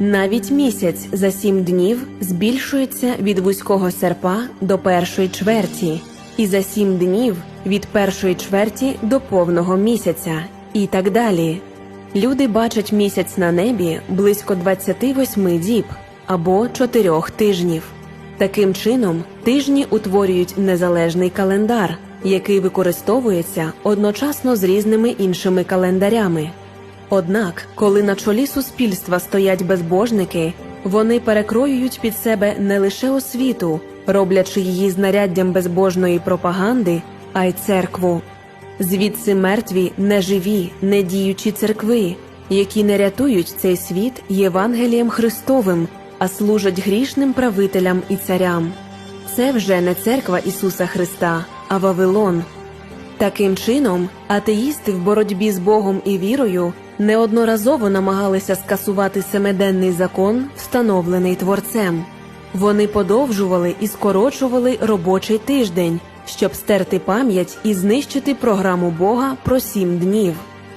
Навіть місяць за сім днів збільшується від вузького серпа до першої чверті, і за сім днів від першої чверті до повного місяця, і так далі. Люди бачать місяць на небі близько 28 діб або 4 тижнів. Таким чином, тижні утворюють незалежний календар, який використовується одночасно з різними іншими календарями. Однак, коли на чолі суспільства стоять безбожники, вони перекроюють під себе не лише освіту, роблячи її знаряддям безбожної пропаганди, а й церкву. Звідси мертві неживі, недіючі церкви, які не рятують цей світ Євангелієм Христовим, а служать грішним правителям і царям. Це вже не церква Ісуса Христа, а Вавилон. Таким чином, атеїсти в боротьбі з Богом і вірою неодноразово намагалися скасувати семиденний закон, встановлений Творцем. Вони подовжували і скорочували робочий тиждень, щоб стерти пам'ять і знищити програму Бога про сім днів.